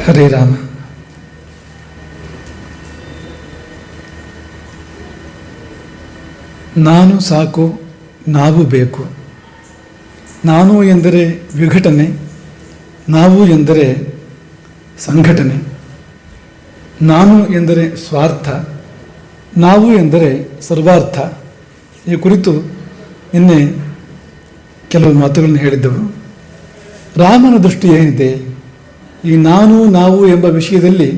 ಹರೇ ರಾಮ. ನಾನು ಸಾಕು, ನಾವು ಬೇಕು. ನಾನು ಎಂದರೆ ವಿಘಟನೆ, ನಾವು ಎಂದರೆ ಸಂಘಟನೆ. ನಾನು ಎಂದರೆ ಸ್ವಾರ್ಥ, ನಾವು ಎಂದರೆ ಸರ್ವಾರ್ಥ. ಈ ಕುರಿತು ನಿನ್ನೆ ಕೆಲವು ಮಾತುಗಳನ್ನು ಹೇಳಿದ್ದವು. ರಾಮನ ದೃಷ್ಟಿ ಏನಿದೆ? ಈ ನಾನು, ನಾವು ಎಂಬ ವಿಷಯದಲ್ಲಿ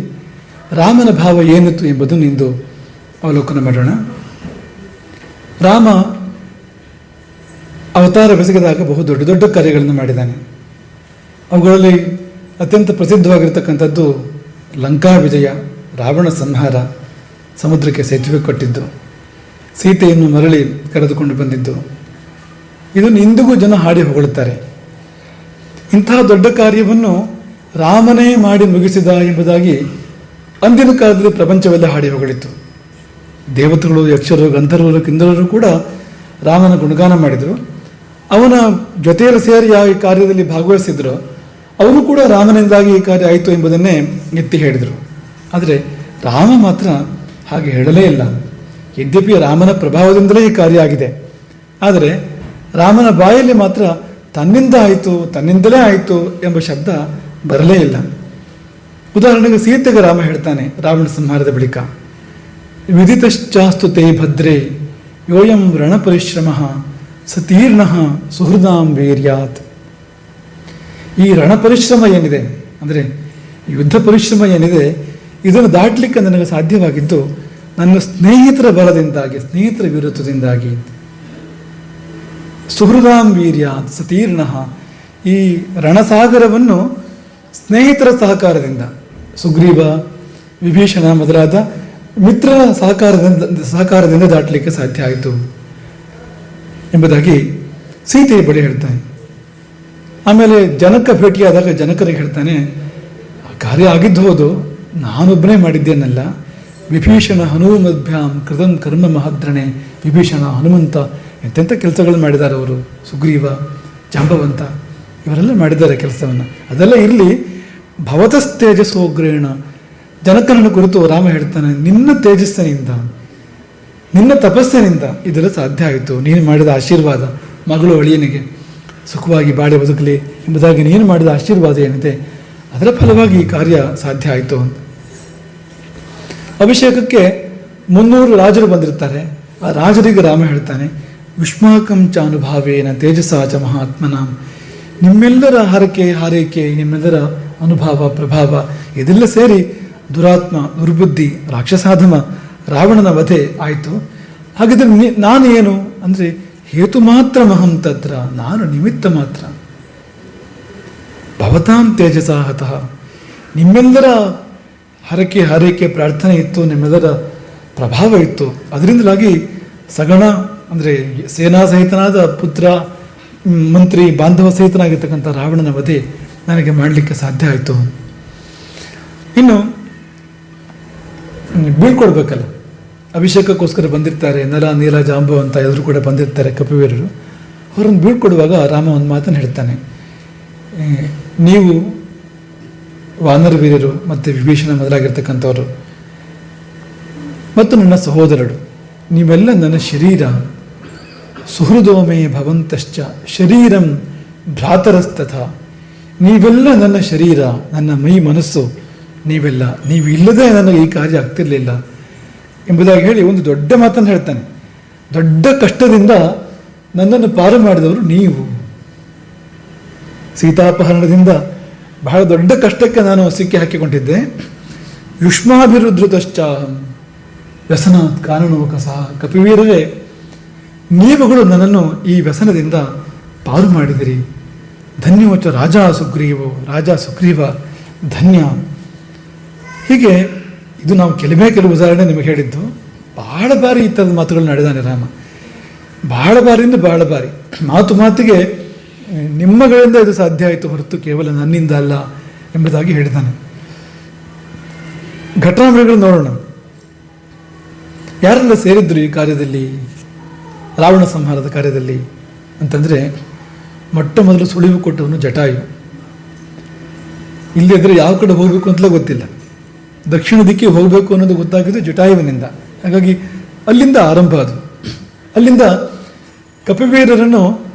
ರಾಮನ ಭಾವ ಏನಿತ್ತು ಎಂಬುದನ್ನು ಇಂದು ಅವಲೋಕನ ಮಾಡೋಣ. ರಾಮ ಅವತಾರ ಬೆಸಗಿದಾಗ ಬಹು ದೊಡ್ಡ ದೊಡ್ಡ ಕಾರ್ಯಗಳನ್ನು ಮಾಡಿದ್ದಾನೆ. ಅವುಗಳಲ್ಲಿ ಅತ್ಯಂತ ಪ್ರಸಿದ್ಧವಾಗಿರ್ತಕ್ಕಂಥದ್ದು ಲಂಕಾ ವಿಜಯ, ರಾವಣ ಸಂಹಾರ, ಸಮುದ್ರಕ್ಕೆ ಸೇತುವೆ ಕೊಟ್ಟಿದ್ದು, ಸೀತೆಯನ್ನು ಮರಳಿ ಕರೆದುಕೊಂಡು ಬಂದಿದ್ದು. ಇದನ್ನು ಇಂದಿಗೂ ಜನ ಹಾಡಿ ಹೊಗಳುತ್ತಾರೆ. ಇಂತಹ ದೊಡ್ಡ ಕಾರ್ಯವನ್ನು ರಾಮನೇ ಮಾಡಿ ಮುಗಿಸಿದ ಎಂಬುದಾಗಿ ಅಂದಿನ ಕಾಲದಲ್ಲಿ ಪ್ರಪಂಚವೆಲ್ಲ ಹಾಡಿ ಹೊಗಳಿತ್ತು ದೇವತೆಗಳು, ಯಕ್ಷರು, ಗಂಧರ್ವರು, ಕಿಂದರರು ಕೂಡ ರಾಮನ ಗುಣಗಾನ ಮಾಡಿದರು. ಅವನ ಜೊತೆಯಲ್ಲಿ ಸೇರಿ ಯಾವ ಕಾರ್ಯದಲ್ಲಿ ಭಾಗವಹಿಸಿದ್ರು. ಅವರು ಕೂಡ ರಾಮನಿಂದಾಗಿ ಈ ಕಾರ್ಯ ಆಯಿತು ಎಂಬುದನ್ನೇ ಎತ್ತಿ ಹೇಳಿದರು. ಆದರೆ ರಾಮ ಮಾತ್ರ ಹಾಗೆ ಹೇಳಲೇ ಇಲ್ಲ. ಯದ್ಯಪಿ ರಾಮನ ಪ್ರಭಾವದಿಂದಲೇ ಈ ಕಾರ್ಯ ಆಗಿದೆ. ಆದರೆ ರಾಮನ ಬಾಯಲ್ಲಿ ಮಾತ್ರ ತನ್ನಿಂದ ಆಯಿತು, ತನ್ನಿಂದಲೇ ಆಯಿತು ಎಂಬ ಶಬ್ದ ಬರಲೇ ಇಲ್ಲ. ಉದಾಹರಣೆಗೆ ಸೀತೆಗೆ ರಾಮ ಹೇಳ್ತಾನೆ, ರಾವಣ ಸಂಹಾರದ ಬಳಿಕ ವಿದಿತಶ್ಚಾಸ್ತು ತೇ ಭದ್ರೇ, ಯೋಯಂ ರಣಪರಿಶ್ರಮ ಸತೀರ್ಣ ಸುಹೃದಾಂ ವೀರ್ಯಾತ್. ಈ ರಣಪರಿಶ್ರಮ ಏನಿದೆ? ಅಂದರೆ ಯುದ್ಧ ಪರಿಶ್ರಮ ಏನಿದೆ? ಇದನ್ನು ದಾಟಲಿಕ್ಕೆ ನನಗೆ ಸಾಧ್ಯವಾಗಿದ್ದು, ನನ್ನ ಸ್ನೇಹಿತರ ಬಲದಿಂದಾಗಿ, ಸ್ನೇಹಿತರ ವಿರುದ್ಧದಿಂದಾಗಿ. ಸುಹೃದಾಂ ವೀರ್ಯಾತ್, ಸತೀರ್ಣ. ಈ ರಣಸಾಗರವನ್ನು ಸ್ನೇಹಿತರ ಸಹಕಾರದಿಂದ ಸುಗ್ರೀವ, ವಿಭೀಷಣ ಮೊದಲಾದ ಮಿತ್ರರ ಸಹಕಾರದಿಂದ ಸಹಕಾರದಿಂದ ದಾಟಲಿಕ್ಕೆ ಸಾಧ್ಯ ಆಯಿತು ಎಂಬುದಾಗಿ ಸೀತೆಯ ಬಳಿ ಹೇಳ್ತಾನೆ. ಆಮೇಲೆ ಜನಕ ಭೇಟಿಯಾದಾಗ ಜನಕರಿಗೆ ಹೇಳ್ತಾನೆ "ಆ ಕಾರ್ಯ ಆಗಿದ್ದು ಹೋದು, ನಾನೊಬ್ಬನೇ ಮಾಡಿದ್ದೇನಲ್ಲ. ವಿಭೀಷಣ ಹನುಮದ್ಭ್ಯಾಂ ಕೃತಂ ಕರ್ಮ ಮಹದ್ರಣೆ, ವಿಭೀಷಣ ಹನುಮಂತ ಎಂತೆಂಥ ಕೆಲಸಗಳನ್ನು ಮಾಡಿದ್ದಾರೆ ಅವರು ಸುಗ್ರೀವ, ಜಾಂಬವಂತ. ಇವರೆಲ್ಲ ಮಾಡಿದ್ದಾರೆ ಕೆಲಸವನ್ನು. ಅದೆಲ್ಲ ಇರಲಿ ಭವತಸ್ತೇಜಸ್ಸೋಗ್ರೇಣ ಜನಕನನ್ನು ಕುರಿತು ರಾಮ ಹೇಳ್ತಾನೆ, ನಿನ್ನ ತೇಜಸ್ಸಿನಿಂದ, ನಿನ್ನ ತಪಸ್ಸಿನಿಂದ ಇದೆಲ್ಲ ಸಾಧ್ಯ ಆಯಿತು. ನೀನು ಮಾಡಿದ ಆಶೀರ್ವಾದ ಮಗಳು ಅಳಿಯನಿಗೆ ಸುಖವಾಗಿ ಬಾಳೆ ಬದುಕಲಿ ಎಂಬುದಾಗಿ ನೀನು ಮಾಡಿದ ಆಶೀರ್ವಾದ ಏನಿದೆ, ಅದರ ಫಲವಾಗಿ ಈ ಕಾರ್ಯ ಸಾಧ್ಯ ಆಯಿತು ಅಂತ. ಅಭಿಷೇಕಕ್ಕೆ ಮುನ್ನೂರು ರಾಜರು ಬಂದಿರ್ತಾರೆ. ಆ ರಾಜರಿಗೆ ರಾಮ ಹೇಳ್ತಾನೆ, ವಿಷ್ಮಾಕಂ ಚಾನುಭಾವೇನ ಅನುಭಾವೇನ ತೇಜಸ ಚ ಮಹಾತ್ಮನ ನಿಮ್ಮೆಲ್ಲರ ಹರಕೆ, ಹಾರೈಕೆ, ನಿಮ್ಮೆಲ್ಲರ ಅನುಭವ, ಪ್ರಭಾವ, ಇದೆಲ್ಲ ಸೇರಿ ದುರಾತ್ಮ, ದುರ್ಬುದ್ಧಿ, ರಾಕ್ಷಸಾಧಮ, ರಾವಣನ ವಧೆ ಆಯಿತು. ಹಾಗಿದ್ರೆ ನಾನು ಏನು ಅಂದರೆ ಹೇತು ಮಾತ್ರ ಮಹಂ ತತ್ರ, ನಾನು ನಿಮಿತ್ತ ಮಾತ್ರ. ಭವತಾಂ ತೇಜಸಾಹತಃ ನಿಮ್ಮೆಲ್ಲರ ಹರಕೆ ಹರಕೆ, ಪ್ರಾರ್ಥನೆ ಇತ್ತು, ನಿಮ್ಮೆಲ್ಲರ ಪ್ರಭಾವ ಇತ್ತು. ಅದರಿಂದಲಾಗಿ ಸಗಣ, ಅಂದರೆ ಸೇನಾ ಸಹಿತನಾದ ಪುತ್ರ ಮಂತ್ರಿ ಬಾಂಧವ ಸಹಿತನಾಗಿರ್ತಕ್ಕಂಥ ರಾವಣನ ವಧೆ ನನಗೆ ಮಾಡಲಿಕ್ಕೆ ಸಾಧ್ಯ ಆಯಿತು. ಇನ್ನು ಬೀಳ್ಕೊಡ್ಬೇಕಲ್ಲ. ಅಭಿಷೇಕಕ್ಕೋಸ್ಕರ ಬಂದಿರ್ತಾರೆ, ನಲ, ನೀಲ, ಜಾಂಬು ಅಂತ ಎಲ್ಲರೂ ಕೂಡ ಬಂದಿರ್ತಾರೆ ಕಪಿವೀರರು. ಅವರನ್ನು ಬೀಳ್ಕೊಡುವಾಗ ರಾಮ ಒಂದು ಮಾತನ್ನು ಹೇಳ್ತಾನೆ. ನೀವು ವಾನರ ವೀರರು ಮತ್ತು ವಿಭೀಷಣ ಮೊದಲಾಗಿರ್ತಕ್ಕಂಥವರು ಮತ್ತು ನನ್ನ ಸಹೋದರರು, ನೀವೆಲ್ಲ ನನ್ನ ಶರೀರ. ಸುಹೃದೋಮೇ ಭವಂತಶ್ಚ, ಶರೀರಂ ಭ್ರಾತರಸ್ತಥ. ನೀವೆಲ್ಲ ನನ್ನ ಶರೀರ, ನನ್ನ ಮೈ ಮನಸ್ಸು, ನೀವೆಲ್ಲ, ನೀವು ಇಲ್ಲದೆ ನನಗೆ ಈ ಕಾರ್ಯ ಆಗ್ತಿರಲಿಲ್ಲ ಎಂಬುದಾಗಿ ಹೇಳಿ ಒಂದು ದೊಡ್ಡ ಮಾತನ್ನು ಹೇಳ್ತಾನೆ. ದೊಡ್ಡ ಕಷ್ಟದಿಂದ ನನ್ನನ್ನು ಪಾರು ಮಾಡಿದವರು ನೀವು. ಸೀತಾಪಹರಣದಿಂದ ಬಹಳ ದೊಡ್ಡ ಕಷ್ಟಕ್ಕೆ ನಾನು ಸಿಕ್ಕಿ ಹಾಕಿಕೊಂಡಿದ್ದೆ. ಯುಷ್ಮಾಭಿರುದ್ಧತಶ್ಚಾಹಂ ವ್ಯಸನ ಕಾನೂನು ಕಸ ಕಪಿವೀರರೇ ನೀವುಗಳು ನನ್ನನ್ನು ಈ ವ್ಯಸನದಿಂದ ಪಾರು ಮಾಡಿದಿರಿ. ಧನ್ಯವಚ ರಾಜ ಸುಗ್ರೀವೋ, ರಾಜ ಸುಗ್ರೀವ, ಧನ್ಯ. ಹೀಗೆ ಇದು ನಾವು ಕೆಲವೇ ಕೆಲವು ಉದಾಹರಣೆ ನಿಮಗೆ ಹೇಳಿದ್ದು. ಬಹಳ ಬಾರಿ ಥರದ ಮಾತುಗಳು ನಡೆದಾನೆ ರಾಮ. ಬಹಳ ಬಾರಿಯಿಂದ ಬಹಳ ಬಾರಿ. ಮಾತು ಮಾತಿಗೆ ನಿಮ್ಮಗಳಿಂದ ಇದು ಸಾಧ್ಯ ಆಯಿತು ಹೊರತು ಕೇವಲ ನನ್ನಿಂದ ಅಲ್ಲ ಎಂಬುದಾಗಿ ಹೇಳಿದ್ದಾನೆ ಘಟನಾವಳಿಗಳು ನೋಡೋಣ. ಯಾರೆಲ್ಲ ಸೇರಿದ್ರು ಈ ಕಾರ್ಯದಲ್ಲಿ? ರಾವಣ ಸಂಹಾರದ ಕಾರ್ಯದಲ್ಲಿ ಅಂತಂದರೆ ಮೊಟ್ಟ ಮೊದಲು ಸುಳಿವು ಕೊಟ್ಟವನು ಜಟಾಯು. ಇಲ್ಲದಿದ್ದರೆ ಯಾವ ಕಡೆ ಹೋಗಬೇಕು ಅಂತಲೇ ಗೊತ್ತಿಲ್ಲ. ದಕ್ಷಿಣ ದಿಕ್ಕಿಗೆ ಹೋಗಬೇಕು ಅನ್ನೋದು ಗೊತ್ತಾಗಿದ್ದು ಜಟಾಯುವಿನಿಂದ. ಹಾಗಾಗಿ ಅಲ್ಲಿಂದ ಆರಂಭ ಅದು. ಅಲ್ಲಿಂದ ಕಪಿವೀರರನ್ನು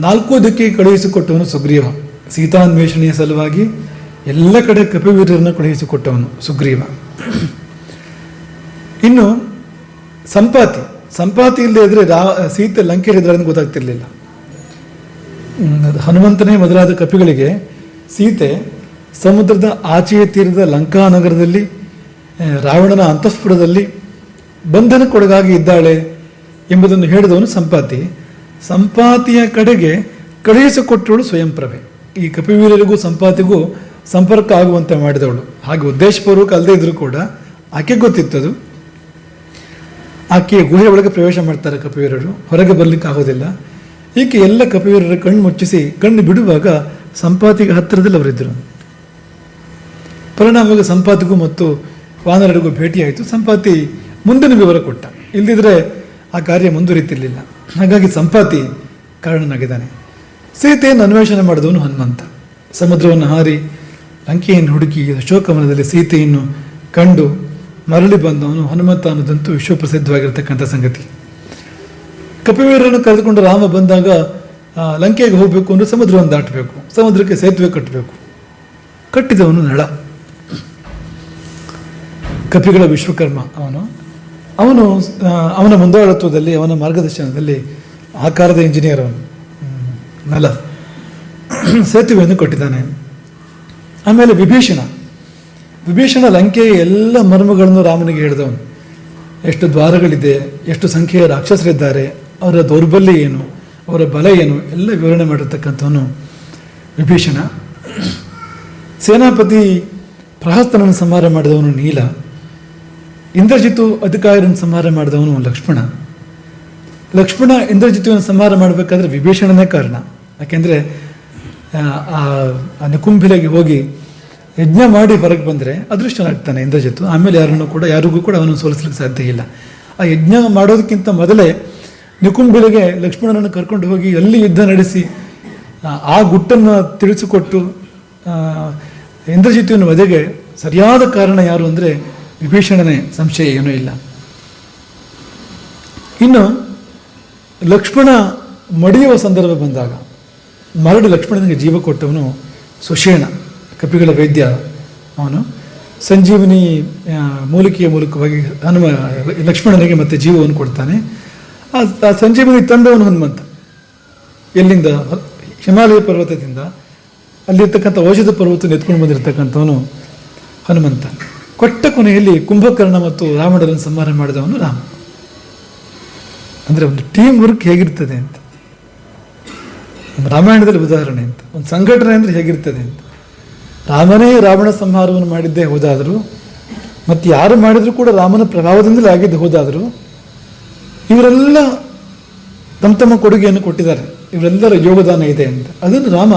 ನಾಲ್ಕು ದಿಕ್ಕಿಗೆ ಕಳುಹಿಸಿಕೊಟ್ಟವನು ಸುಗ್ರೀವ. ಸೀತಾನ್ವೇಷಣೆಯ ಸಲುವಾಗಿ ಎಲ್ಲ ಕಡೆ ಕಪಿವೀರರನ್ನು ಕಳುಹಿಸಿಕೊಟ್ಟವನು ಸುಗ್ರೀವ. ಇನ್ನು ಸಂಪಾತಿ. ಸಂಪಾತಿ ಇಲ್ಲದೆ ಇದ್ರೆ ರಾ, ಸೀತೆ ಲಂಕೆ ಅಂತ ಗೊತ್ತಾಗ್ತಿರ್ಲಿಲ್ಲ. ಹನುಮಂತನೇ ಮೊದಲಾದ ಕಪಿಗಳಿಗೆ ಸೀತೆ ಸಮುದ್ರದ ಆಚೆಯ ತೀರದ ಲಂಕಾ ನಗರದಲ್ಲಿ ರಾವಣನ ಅಂತಃಸ್ಫುರದಲ್ಲಿ ಬಂಧನಕ್ಕೊಳಗಾಗಿ ಇದ್ದಾಳೆ ಎಂಬುದನ್ನು ಹೇಳಿದವನು ಸಂಪಾತಿ. ಸಂಪಾತಿಯ ಕಡೆಗೆ ಕಳುಹಿಸಿಕೊಟ್ಟವಳು ಸ್ವಯಂಪ್ರಭೆ. ಈ ಕಪಿವೀರರಿಗೂ ಸಂಪಾತಿಗೂ ಸಂಪರ್ಕ ಆಗುವಂತೆ ಮಾಡಿದವಳು. ಹಾಗೆ ಉದ್ದೇಶಪೂರ್ವಕ ಅಲ್ಲದೆ ಇದ್ದರೂ ಕೂಡ ಆಕೆ ಗೊತ್ತಿತ್ತದು. ಆಕೆಯ ಗುಹೆ ಒಳಗೆ ಪ್ರವೇಶ ಮಾಡ್ತಾರೆ ಕಪಿವೀರರು. ಹೊರಗೆ ಬರ್ಲಿಕ್ಕೆ ಆಗೋದಿಲ್ಲ. ಈಕೆ ಎಲ್ಲ ಕಪಿವೀರರ ಕಣ್ಣು ಮುಚ್ಚಿಸಿ ಕಣ್ಣು ಬಿಡುವಾಗ ಸಂಪಾತಿಗೆ ಹತ್ತಿರದಲ್ಲಿ ಅವರಿದ್ದರು. ಪರಿಣಾಮವಾಗಿ ಸಂಪಾತಿಗೂ ಮತ್ತು ವಾನರರಿಗೂ ಭೇಟಿಯಾಯಿತು. ಸಂಪಾತಿ ಮುಂದಿನ ವಿವರ ಕೊಟ್ಟ. ಇಲ್ಲದಿದ್ದರೆ ಆ ಕಾರ್ಯ ಮುಂದುವರಿತಿರ್ಲಿಲ್ಲ. ಹಾಗಾಗಿ ಸಂಪಾತಿ ಕಾರಣನಾಗಿದ್ದಾನೆ. ಸೀತೆಯನ್ನು ಅನ್ವೇಷಣೆ ಮಾಡಿದವನು ಹನುಮಂತ. ಸಮುದ್ರವನ್ನು ಹಾರಿ ಲಂಕೆಯನ್ನು ಹುಡುಕಿ ಅಶೋಕವನದಲ್ಲಿ ಸೀತೆಯನ್ನು ಕಂಡು ಮರಳಿ ಬಂದವನು ಹನುಮಂತ ಅನ್ನೋದಂತೂ ವಿಶ್ವಪ್ರಸಿದ್ಧವಾಗಿರ್ತಕ್ಕಂಥ ಸಂಗತಿ. ಕಪಿವೀರನ್ನು ಕರೆದುಕೊಂಡು ರಾಮ ಬಂದಾಗ ಲಂಕೆಗೆ ಹೋಗಬೇಕು ಅಂದರೆ ಸಮುದ್ರವನ್ನು ದಾಟಬೇಕು, ಸಮುದ್ರಕ್ಕೆ ಸೇತುವೆ ಕಟ್ಟಬೇಕು. ಕಟ್ಟಿದವನು ನಳ. ಕಪಿಗಳ ವಿಶ್ವಕರ್ಮ ಅವನು. ಅವನು ಅವನ ಮುಂದಾಳತ್ವದಲ್ಲಿ, ಅವನ ಮಾರ್ಗದರ್ಶನದಲ್ಲಿ ಆಕಾರದ ಇಂಜಿನಿಯರ್ ಅವನು. ನಲ ಸೇತುವೆಯನ್ನು ಕಟ್ಟಿದ್ದಾನೆ. ಆಮೇಲೆ ವಿಭೀಷಣ. ವಿಭೀಷಣ ಲಂಕೆಯ ಎಲ್ಲ ಮರ್ಮಗಳನ್ನು ರಾಮನಿಗೆ ಹೇಳಿದವನು. ಎಷ್ಟು ದ್ವಾರಗಳಿದೆ, ಎಷ್ಟು ಸಂಖ್ಯೆಯ ರಾಕ್ಷಸರಿದ್ದಾರೆ, ಅವರ ದೌರ್ಬಲ್ಯ ಏನು, ಅವರ ಬಲ ಏನು, ಎಲ್ಲ ವಿವರಣೆ ಮಾಡಿರ್ತಕ್ಕಂಥವನು ವಿಭೀಷಣ. ಸೇನಾಪತಿ ಪ್ರಹಸ್ತನನ್ನು ಸಂಹಾರ ಮಾಡಿದವನು ನೀಲ. ಇಂದ್ರಜಿತು ಅಧಿಕಾರಿಯನ್ನು ಸಂಹಾರ ಮಾಡಿದವನು ಲಕ್ಷ್ಮಣ. ಲಕ್ಷ್ಮಣ ಇಂದ್ರಜಿತುವನ್ನು ಸಂಹಾರ ಮಾಡಬೇಕಾದ್ರೆ ವಿಭೀಷಣನೇ ಕಾರಣ. ಯಾಕೆಂದರೆ ಆ ಆ ನಿಕುಂಭಿಲೆಗೆ ಹೋಗಿ ಯಜ್ಞ ಮಾಡಿ ಹೊರಗೆ ಬಂದರೆ ಅದೃಷ್ಟನಾಗ್ತಾನೆ ಇಂದ್ರಜಿತ್ತು ಆಮೇಲೆ ಯಾರನ್ನು ಕೂಡ, ಯಾರಿಗೂ ಕೂಡ ಅವನು ಸೋಲಿಸ್ಲಿಕ್ಕೆ ಸಾಧ್ಯ ಇಲ್ಲ. ಆ ಯಜ್ಞ ಮಾಡೋದಕ್ಕಿಂತ ಮೊದಲೇ ನಿಕುಂಬಿಳಿಗೆ ಲಕ್ಷ್ಮಣನನ್ನು ಕರ್ಕೊಂಡು ಹೋಗಿ ಎಲ್ಲಿ ಯುದ್ಧ ನಡೆಸಿ, ಆ- ಗುಟ್ಟನ್ನು ತಿಳಿಸಿಕೊಟ್ಟು ಇಂದ್ರಜಿತುವಿನ ವಧೆಗೆ ಸರಿಯಾದ ಕಾರಣ ಯಾರು ಅಂದರೆ ವಿಭೀಷಣನೇ, ಸಂಶಯ ಏನೂ ಇಲ್ಲ. ಇನ್ನು ಲಕ್ಷ್ಮಣ ಮಡಿಯುವ ಸಂದರ್ಭ ಬಂದಾಗ ಮರಡು ಲಕ್ಷ್ಮಣನಿಗೆ ಜೀವ ಕೊಟ್ಟವನು ಸುಷೇಣ. ಕಪಿಗಳ ವೈದ್ಯ ಅವನು. ಸಂಜೀವಿನಿ ಮೂಲಿಕೆಯ ಮೂಲಕವಾಗಿ ಹನುಮ, ಲಕ್ಷ್ಮಣನಿಗೆ ಮತ್ತೆ ಜೀವವನ್ನು ಕೊಡ್ತಾನೆ. ಆ ಸಂಜೀವಿನಿ ಸಂಜೀವನಿ ತಂದವನು ಹನುಮಂತ. ಎಲ್ಲಿಂದ? ಹಿಮಾಲಯ ಪರ್ವತದಿಂದ. ಅಲ್ಲಿರ್ತಕ್ಕಂಥ ಔಷಧ ಪರ್ವತ ಎತ್ಕೊಂಡು ಬಂದಿರತಕ್ಕಂಥವನು ಹನುಮಂತ. ಕೊಟ್ಟ ಕೊನೆಯಲ್ಲಿ ಕುಂಭಕರ್ಣ ಮತ್ತು ರಾಮಣರನ್ನು ಸಂಹಾರ ಮಾಡಿದವನು ರಾಮ. ಅಂದರೆ ಒಂದು ಟೀಮ್ ವರ್ಕ್ ಹೇಗಿರ್ತದೆ ಅಂತ. ರಾಮಾಯಣದಲ್ಲಿ ಉದಾಹರಣೆ ಅಂತ. ಒಂದು ಸಂಘಟನೆ ಅಂದರೆ ಹೇಗಿರ್ತದೆ ಅಂತ. ರಾಮನೇ ರಾವಣ ಸಂಹಾರವನ್ನು ಮಾಡಿದ್ದೇ ಹೋದಾದರೂ ಮತ್ತು ಯಾರು ಮಾಡಿದರೂ ಕೂಡ ರಾಮನ ಪ್ರಭಾವದಿಂದಲೇ ಆಗಿದ್ದು ಹೋದಾದರೂ, ಇವರೆಲ್ಲ ತಮ್ಮ ತಮ್ಮ ಕೊಡುಗೆಯನ್ನು ಕೊಟ್ಟಿದ್ದಾರೆ. ಇವರೆಲ್ಲರ ಯೋಗದಾನ ಇದೆ ಅಂತ. ಅದನ್ನು ರಾಮ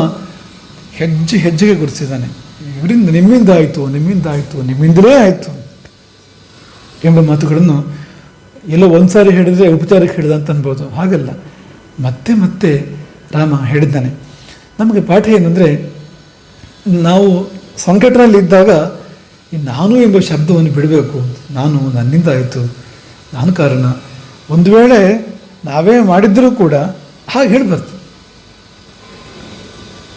ಹೆಜ್ಜೆ ಹೆಜ್ಜೆಗೆ ಗುರುತಿಸಿದ್ದಾನೆ. ಇವರಿಂದ ನಿಮ್ಮಿಂದ ಆಯಿತು ನಿಮ್ಮಿಂದ ಆಯಿತು, ನಿಮ್ಮಿಂದಲೇ ಆಯಿತು ಎಂಬ ಮಾತುಗಳನ್ನು ಎಲ್ಲೋ ಒಂದು ಸಾರಿ ಹೇಳಿದರೆ ಉಪಚಾರಕ್ಕೆ ಹೇಳಿದ ಅಂತ ಅನ್ಬೋದು. ಹಾಗಲ್ಲ. ಮತ್ತೆ ಮತ್ತೆ ರಾಮ ಹೇಳಿದ್ದಾನೆ. ನಮಗೆ ಪಾಠ ಏನಂದರೆ ನಾವು ಈ ನಾನು ಎಂಬ ಶಬ್ದವನ್ನು ಬಿಡಬೇಕು ನಾನು ನನ್ನಿಂದ ಆಯಿತು. ನಾನು ಕಾರಣ. ಒಂದು ವೇಳೆ ನಾವೇ ಮಾಡಿದ್ದರೂ ಕೂಡ ಹಾಗೆ ಹೇಳಬಾರ್ದು.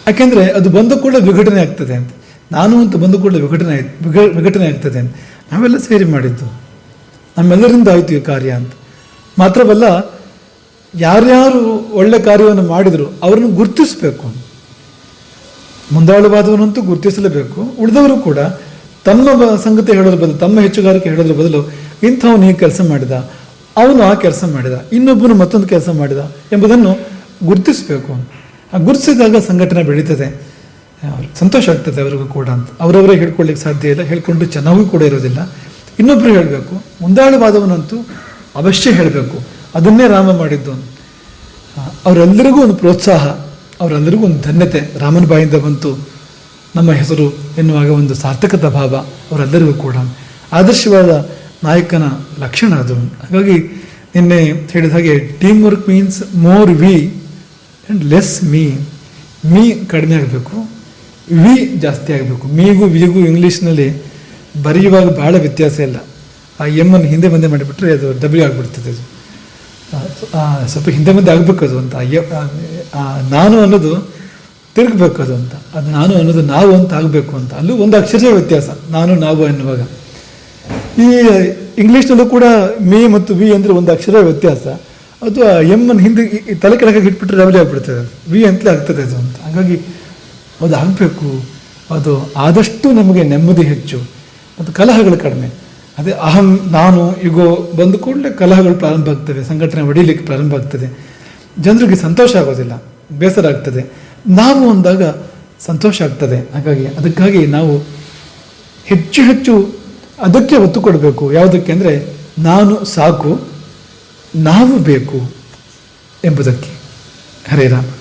ಯಾಕೆಂದರೆ ಅದು ಬಂದ ಕೂಡ ವಿಘಟನೆ ಆಗ್ತದೆ ಅಂತ. ನಾನು ಅಂತ ಬಂದ ಕೂಡ ವಿಘಟನೆ ಆಯ್ತು, ವಿಘ- ವಿಘಟನೆ ಆಗ್ತದೆ ಅಂತ. ನಾವೆಲ್ಲ ಸೇರಿ ಮಾಡಿದ್ದು. ನಮ್ಮೆಲ್ಲರಿಂದ ಆಯಿತು ಈ ಕಾರ್ಯ ಅಂತ. ಮಾತ್ರವಲ್ಲ, ಯಾರ್ಯಾರು ಒಳ್ಳೆ ಕಾರ್ಯವನ್ನು ಮಾಡಿದರು, ಅವರನ್ನು ಗುರುತಿಸಬೇಕು ಮುಂದಾಳುವಾದವನಂತೂ ಗುರುತಿಸಲೇಬೇಕು. ಉಳಿದವರು ಕೂಡ ತಮ್ಮ ಸಂಗತಿ ಹೇಳೋದ್ರ ಬದಲು, ತಮ್ಮ ಹೆಚ್ಚುಗಾರಿಕೆ ಹೇಳೋದ್ರ ಬದಲು ಇಂಥವನು ಈ ಕೆಲಸ ಮಾಡಿದ, ಅವನು ಆ ಕೆಲಸ ಮಾಡಿದ, ಇನ್ನೊಬ್ಬನು ಮತ್ತೊಂದು ಕೆಲಸ ಮಾಡಿದ ಎಂಬುದನ್ನು ಗುರುತಿಸಬೇಕು. ಗುರುತಿಸಿದಾಗ ಸಂಘಟನೆ ಬೆಳೀತದೆ. ಸಂತೋಷ ಆಗ್ತದೆ ಅವರಿಗೂ ಕೂಡ ಅಂತ. ಅವರವರೇ ಹೇಳ್ಕೊಳ್ಳಿಕ್ಕೆ ಸಾಧ್ಯ ಇಲ್ಲ. ಹೇಳ್ಕೊಂಡು ಚೆನ್ನಾಗೂ ಕೂಡ ಇರೋದಿಲ್ಲ. ಇನ್ನೊಬ್ಬರು ಹೇಳಬೇಕು. ಮುಂದಾಳುವಾದವನಂತೂ ಅವಶ್ಯ ಹೇಳಬೇಕು. ಅದನ್ನೇ ರಾಮ ಮಾಡಿದ್ದು. ಅವರೆಲ್ಲರಿಗೂ ಒಂದು ಪ್ರೋತ್ಸಾಹ. ಅವರೆಲ್ಲರಿಗೂ ಒಂದು ಧನ್ಯತೆ. ರಾಮನ ಬಾಯಿಂದ ಬಂತು ನಮ್ಮ ಹೆಸರು ಎನ್ನುವಾಗ ಒಂದು ಸಾರ್ಥಕದ ಭಾವ ಅವರೆಲ್ಲರಿಗೂ ಕೂಡ. ಆದರ್ಶವಾದ ನಾಯಕನ ಲಕ್ಷಣ ಅದು. ಹಾಗಾಗಿ ನಿನ್ನೆ ಹೇಳಿದ ಹಾಗೆ team work means more we and less me me ಕಡಿಮೆ ಆಗಬೇಕು ವಿ ಜಾಸ್ತಿ ಆಗಬೇಕು. ಮೀಗೂ ವಿಗೂ ಇಂಗ್ಲೀಷ್ನಲ್ಲಿ ಬರೆಯುವಾಗ ಭಾಳ ವ್ಯತ್ಯಾಸ ಇಲ್ಲ. ಆ ಎಮ್ಮನ್ನು ಹಿಂದೆ ಮುಂದೆ ಮಾಡಿಬಿಟ್ರೆ ಅದು ಡಬ್ಲ್ಯೂ ಆಗಿಬಿಡ್ತದೆ ಅದು. ಸ್ವಲ್ಪ ಹಿಂದೆ ಮುಂದೆ ಆಗಬೇಕು ಅದು ಅಂತ. ಆ, ನಾನು ಅನ್ನೋದು ತಿರುಗಬೇಕು ಅದು ಅಂತ. ಅದು ನಾನು ಅನ್ನೋದು ನಾವು ಅಂತ ಆಗಬೇಕು ಅಂತ. ಅಲ್ಲೂ ಒಂದು ಅಕ್ಷರ ವ್ಯತ್ಯಾಸ. ನಾನು ನಾವು ಎನ್ನುವಾಗ. ಈ ಇಂಗ್ಲೀಷ್ನಲ್ಲೂ ಕೂಡ ಮೇ ಮತ್ತು ವಿ ಅಂದರೆ ಒಂದು ಅಕ್ಷರ ವ್ಯತ್ಯಾಸ. ಅದು ಆ ಎಂ ಅನ್ನು ಹಿಂದೆ ತಲೆ ಕೆಳಗೆ ಇಟ್ಬಿಟ್ರೆ ಡಬಲ್ ಆಗಿಬಿಡ್ತದೆ ವಿ ಅಂತಲೇ ಆಗ್ತದೆ ಅದು ಅಂತ. ಹಾಗಾಗಿ ಅದು ಆಗಬೇಕು. ಅದು ಆದಷ್ಟು ನಮಗೆ ನೆಮ್ಮದಿ ಹೆಚ್ಚು. ಮತ್ತು ಕಲಹಗಳು ಕಡಿಮೆ. ಅದೇ ಅಹಂ, ನಾನು ಇಗೋ ಬಂದ ಕೂಡಲೇ ಕಲಹಗಳು ಪ್ರಾರಂಭ ಆಗ್ತವೆ ಸಂಘಟನೆ ಹೊಡಿಲಿಕ್ಕೆ ಪ್ರಾರಂಭ ಆಗ್ತದೆ. ಜನರಿಗೆ ಸಂತೋಷ ಆಗೋದಿಲ್ಲ, ಬೇಸರ ಆಗ್ತದೆ. ನಾವು ಅಂದಾಗ ಸಂತೋಷ ಆಗ್ತದೆ. ಹಾಗಾಗಿ ಅದಕ್ಕಾಗಿ ನಾವು ಹೆಚ್ಚು ಹೆಚ್ಚು ಅದಕ್ಕೆ ಒತ್ತು ಕೊಡಬೇಕು. ಯಾವುದಕ್ಕೆ ಅಂದರೆ, ನಾನು ಸಾಕು, ನಾವು ಬೇಕು ಎಂಬುದಕ್ಕೆ. ಹರೇ ರಾಮ.